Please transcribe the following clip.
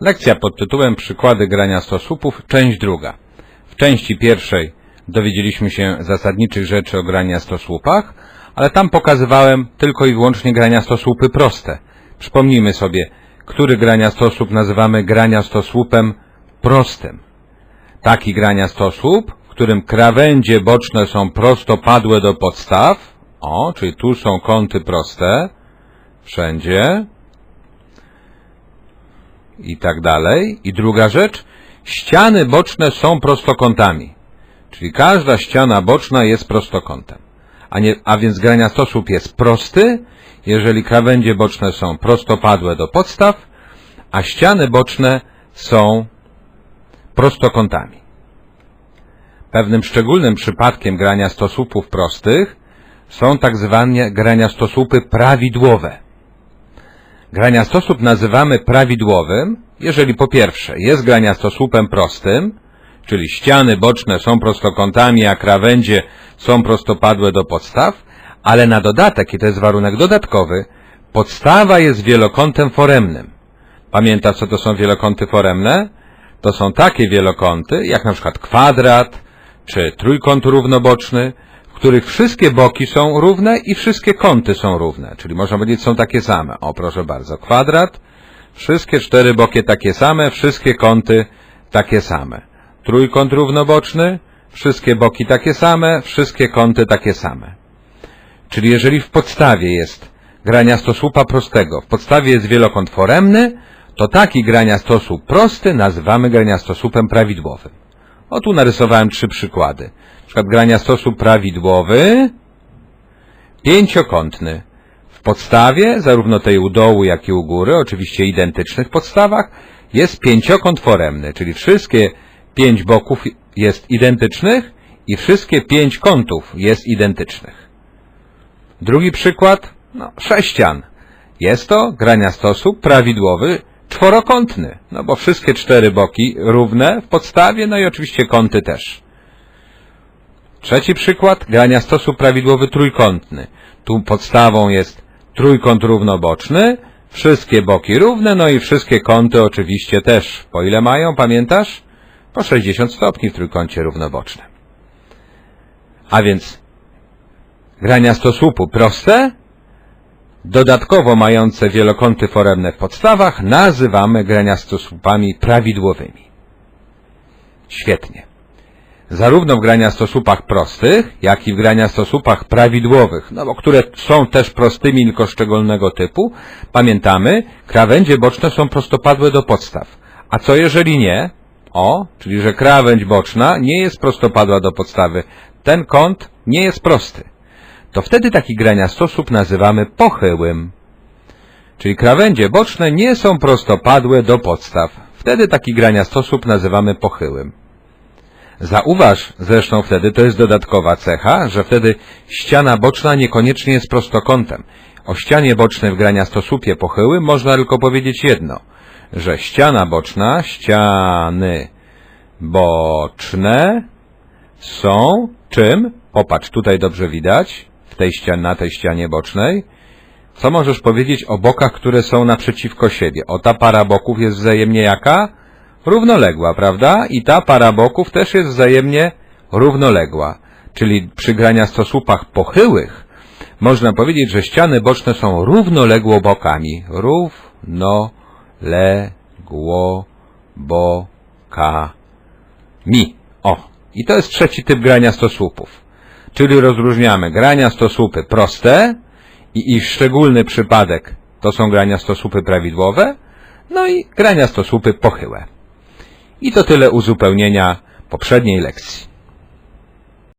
Lekcja pod tytułem Przykłady grania stosłupów, część druga. W części pierwszej dowiedzieliśmy się zasadniczych rzeczy o grania stosłupach, ale tam pokazywałem tylko i wyłącznie grania stosłupy proste. Przypomnijmy sobie, który grania stosłup nazywamy grania stosłupem prostym. Taki grania stosłup, w którym krawędzie boczne są prostopadłe do podstaw, o, czyli tu są kąty proste, wszędzie, i tak dalej. I druga rzecz, ściany boczne są prostokątami. Czyli każda ściana boczna jest prostokątem. A, nie, a więc jest prosty, jeżeli krawędzie boczne są prostopadłe do podstaw, a ściany boczne są prostokątami. Pewnym szczególnym przypadkiem grania stosłupów prostych są tak zwane grania stosłupy prawidłowe. Grania stosłup nazywamy prawidłowym, jeżeli po pierwsze jest grania stosłupem prostym, czyli ściany boczne są prostokątami, a krawędzie są prostopadłe do podstaw, ale na dodatek, i to jest warunek dodatkowy, podstawa jest wielokątem foremnym. Pamiętasz, co to są wielokąty foremne? To są takie wielokąty, jak na przykład kwadrat, czy trójkąt równoboczny, których wszystkie boki są równe i wszystkie kąty są równe, czyli można powiedzieć są takie same. O, proszę bardzo, kwadrat, wszystkie cztery boki takie same, wszystkie kąty takie same. Trójkąt równoboczny, wszystkie boki takie same, wszystkie kąty takie same. Czyli jeżeli w podstawie jest grania stosłupa prostego, w podstawie jest wielokąt foremny, to taki grania stosłup prosty nazywamy grania stosłupem prawidłowym. O tu narysowałem trzy przykłady. Przykład grania stosłup prawidłowy, pięciokątny. W podstawie, zarówno tej u dołu, jak i u góry, oczywiście identycznych podstawach, jest pięciokąt foremny, czyli wszystkie pięć boków jest identycznych i wszystkie pięć kątów jest identycznych. Drugi przykład, no, sześcian. Jest to grania stosłup prawidłowy, czworokątny, no bo wszystkie cztery boki równe w podstawie, no i oczywiście kąty też. Trzeci przykład, grania stosłup prawidłowy trójkątny. Tu podstawą jest trójkąt równoboczny, wszystkie boki równe, no i wszystkie kąty oczywiście też. Po ile mają, pamiętasz? Po 60 stopni w trójkącie równobocznym. A więc grania stosłupu proste, dodatkowo mające wielokąty foremne w podstawach, nazywamy grania stosłupami prawidłowymi. Świetnie. Zarówno w grania stosłupach prostych, jak i w grania stosłupach prawidłowych, no bo które są też prostymi, tylko szczególnego typu, pamiętamy, krawędzie boczne są prostopadłe do podstaw. A co jeżeli nie? O, czyli że krawędź boczna nie jest prostopadła do podstawy. Ten kąt nie jest prosty to wtedy taki grania stosłup nazywamy pochyłym. Czyli krawędzie boczne nie są prostopadłe do podstaw. Wtedy taki grania stosłup nazywamy pochyłym. Zauważ, zresztą wtedy to jest dodatkowa cecha, że wtedy ściana boczna niekoniecznie jest prostokątem. O ścianie bocznej w grania stosłupie pochyłym można tylko powiedzieć jedno, że ściana boczna, ściany boczne są czym? Popatrz, tutaj dobrze widać tej ścianie, na tej ścianie bocznej. Co możesz powiedzieć o bokach, które są naprzeciwko siebie? O ta para boków jest wzajemnie jaka? Równoległa, prawda? I ta para boków też jest wzajemnie równoległa. Czyli przy grania stosłupach pochyłych można powiedzieć, że ściany boczne są równoległo bokami. Równoległo bokami. O, i to jest trzeci typ grania stosłupów. Czyli rozróżniamy grania stosłupy proste i ich szczególny przypadek to są grania stosłupy prawidłowe, no i grania stosłupy pochyłe. I to tyle uzupełnienia poprzedniej lekcji.